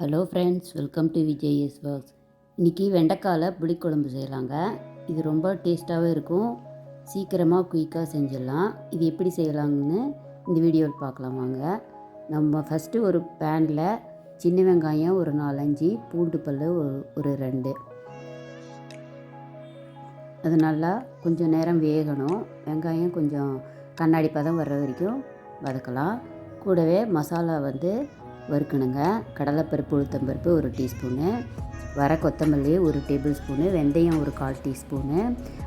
Hello friends welcome to Vijay S box இன்றைக்கி வெண்டைக்காயில் புளிக்குழம்பு செய்யலாங்க. இது ரொம்ப டேஸ்ட்டாகவே இருக்கும். சீக்கிரமாக குயிக்காக செஞ்சிடலாம். இது எப்படி செய்யலாங்கன்னு இந்த வீடியோவில் பார்க்கலாம் வாங்க. நம்ம ஃபஸ்ட்டு ஒரு பேனில் சின்ன வெங்காயம் ஒரு நாலஞ்சு பூண்டு பல் ஒரு ஒரு ரெண்டு. அது நல்லா கொஞ்சம் நேரம் வேகணும். வெங்காயம் கொஞ்சம் கண்ணாடி பதம் வர்ற வரைக்கும் வதக்கலாம். கூடவே மசாலா வந்து வறுக்கணுங்க. கடலைப்பருப்பு உளுத்தம்பருப்பு ஒரு டீஸ்பூனு. வர கொத்தமல்லி ஒரு டேபிள் ஸ்பூனு வெந்தயம் ஒரு கால் டீஸ்பூனு.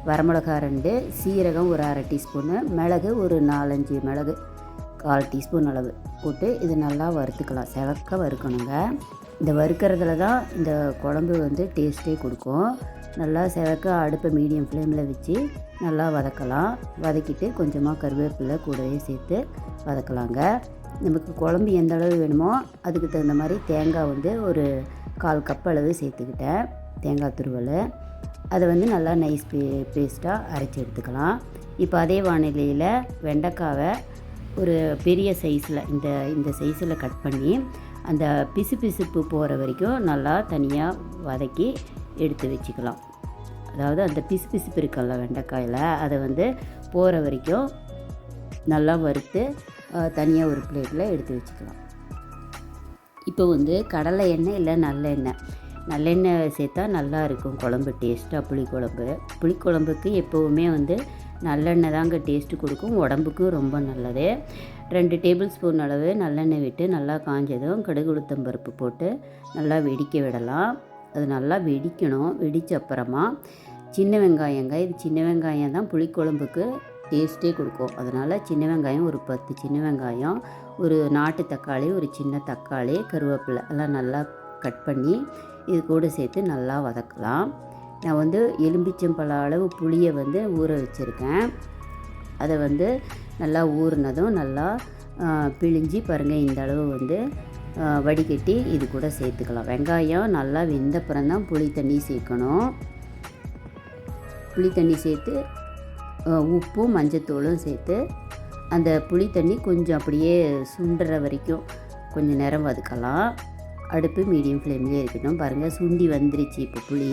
வரமிளகா ரெண்டு. சீரகம் ஒரு அரை டீஸ்பூனு. மிளகு ஒரு நாலஞ்சு மிளகு கால் டீஸ்பூன் அளவு போட்டு இது நல்லா வறுத்துக்கலாம். செவக்க வறுக்கணுங்க. இந்த வறுக்கிறதுல தான் இந்த குழம்பு வந்து டேஸ்ட்டே கொடுக்கும். நல்லா செவக்க அடுப்பை மீடியம் ஃப்ளேமில் வச்சு நல்லா வதக்கலாம். வதக்கிட்டு கொஞ்சமாக கருவேப்பிலை கூடவே சேர்த்து வதக்கலாங்க. நமக்கு குழம்பு எந்த அளவு வேணுமோ அதுக்கு தகுந்த மாதிரி தேங்காய் வந்து ஒரு கால் கப் அளவு சேர்த்துக்கிட்டேன். தேங்காய் துருவல். அதை வந்து நல்லா நைஸ் பே பேஸ்ட்டாக அரைச்சி எடுத்துக்கலாம். இப்போ அதே வானிலையில் வெண்டைக்காவை ஒரு பெரிய சைஸில் இந்த இந்த சைஸில் கட் பண்ணி அந்த பிசு பிசுப்பு போகிற வரைக்கும் நல்லா தனியாக வதக்கி எடுத்து வச்சுக்கலாம். அதாவது அந்த பிசு பிசுப்பு இருக்குல்ல வெண்டைக்காயில் அதை வந்து போகிற வரைக்கும் நல்லா வறுத்து தனியாக ஒரு பிளேட்டில் எடுத்து வச்சுக்கலாம். இப்போ வந்து கடலை எண்ணெய் இல்லை நல்லெண்ணெய். நல்லெண்ணெய் சேர்த்தா நல்லா இருக்கும் குழம்பு டேஸ்ட்டாக புளிக்குழம்பு. புளிக்குழம்புக்கு எப்போவுமே வந்து நல்லெண்ணெய் தாங்க டேஸ்ட்டு கொடுக்கும். உடம்புக்கும் ரொம்ப நல்லது. ரெண்டு டேபிள் ஸ்பூன் அளவு நல்லெண்ணெய் விட்டு நல்லா காஞ்சதும் கடுகு உளுத்தம் பருப்பு போட்டு நல்லா வெடிக்க விடலாம். அது நல்லா வெடிக்கணும். வெடித்த அப்புறமா சின்ன வெங்காயங்க. இது சின்ன வெங்காயம் தான். புளிக்குழம்புக்கு டேஸ்ட்டே கொடுக்கும். அதனால் சின்ன வெங்காயம் ஒரு பத்து சின்ன வெங்காயம் ஒரு நாட்டு தக்காளி ஒரு சின்ன தக்காளி கருவேப்பிலை எல்லாம் நல்லா கட் பண்ணி இது கூட சேர்த்து நல்லா வதக்கலாம். நான் வந்து எலும்பிச்சம்பழ அளவு புளியை வந்து ஊற வச்சுருக்கேன். அதை வந்து நல்லா ஊறினதும் நல்லா பிழிஞ்சி பாருங்கள் இந்த அளவு வந்து வடிகட்டி இது கூட சேர்த்துக்கலாம். வெங்காயம் நல்லா வெந்தப்புறம் தான் புளி தண்ணி சேர்க்கணும். புளி தண்ணி சேர்த்து உப்பும் மஞ்சத்தூளும் சேர்த்து அந்த புளி தண்ணி கொஞ்சம் அப்படியே சுண்டுற வரைக்கும் கொஞ்சம் நேரம் வதக்கலாம். அடுப்பு மீடியம் ஃப்ளேம்லேயே இருக்கட்டும். பாருங்கள் சுண்டி வந்துருச்சு இப்போ புளி.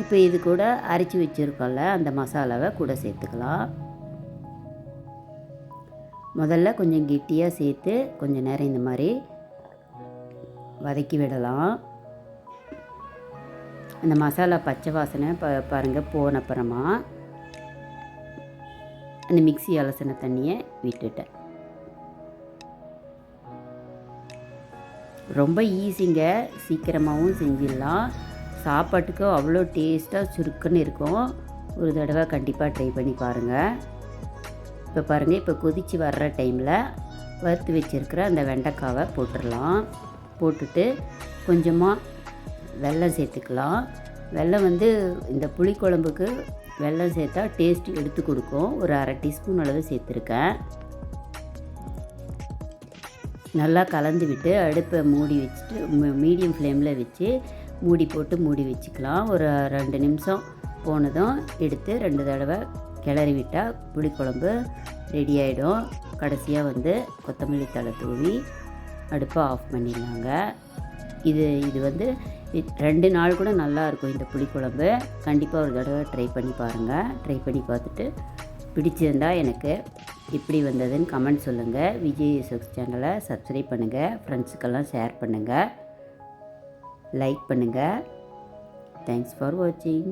இப்போ இது கூட அரைச்சி வச்சுருக்கோம்ல அந்த மசாலாவை கூட சேர்த்துக்கலாம். முதல்ல கொஞ்சம் கெட்டியாக சேர்த்து கொஞ்சம் நேரம் இந்த மாதிரி வதக்கி விடலாம். அந்த மசாலா பச்சை வாசனை ப பாருங்கள் போன அப்புறமா. அந்த மிக்சி அலசின தண்ணியை விட்டுட்டேன். ரொம்ப ஈஸிங்க. சீக்கிரமாகவும் செஞ்சிடலாம். சாப்பாட்டுக்கு அவ்வளோ டேஸ்ட்டாக சுருக்குன்னு இருக்கும். ஒரு தடவை கண்டிப்பாக ட்ரை பண்ணி பாருங்கள் இப்போ பாருங்கள் இப்போ கொதித்து வர்ற டைமில் வறுத்து வச்சுருக்கிற அந்த வெண்டைக்காவை போட்டுடலாம். போட்டுட்டு கொஞ்சமாக வெல்லம் சேர்த்துக்கலாம். வெல்லம் வந்து இந்த புளிக்குழம்புக்கு வெல்லம் சேர்த்தா டேஸ்ட் எடுத்து கொடுக்கும். ஒரு அரை டீஸ்பூன் அளவு சேர்த்துருக்கேன். நல்லா கலந்து விட்டு அடுப்பை மூடி வச்சுட்டு மீடியம் ஃப்ளேமில் வச்சு மூடி போட்டு மூடி வச்சுக்கலாம். ஒரு ரெண்டு நிமிஷம் போனதும் எடுத்து ரெண்டு தடவை கிளறி விட்டால் புளிக்குழம்பு ரெடி ஆகிடும் கடைசியாக வந்து கொத்தமல்லி தலை தூவி அடுப்பை ஆஃப் பண்ணிடலாங்க. இது இது வந்து ரெண்டு நாள் கூட நல்லாயிருக்கும் இந்த புளிக்குழம்பு. கண்டிப்பாக ஒரு தடவை ட்ரை பண்ணி பாருங்கள் ட்ரை பண்ணி பார்த்துட்டு பிடிச்சிருந்தா எனக்கு எப்படி வந்ததுன்னு கமெண்ட் சொல்லுங்கள் விஜய் யூசக்ஸ் சேனலை சப்ஸ்கிரைப் பண்ணுங்கள் ஃப்ரெண்ட்ஸுக்கெல்லாம் ஷேர் பண்ணுங்கள் லைக் பண்ணுங்கள் தேங்க்ஸ் ஃபார் வாட்சிங்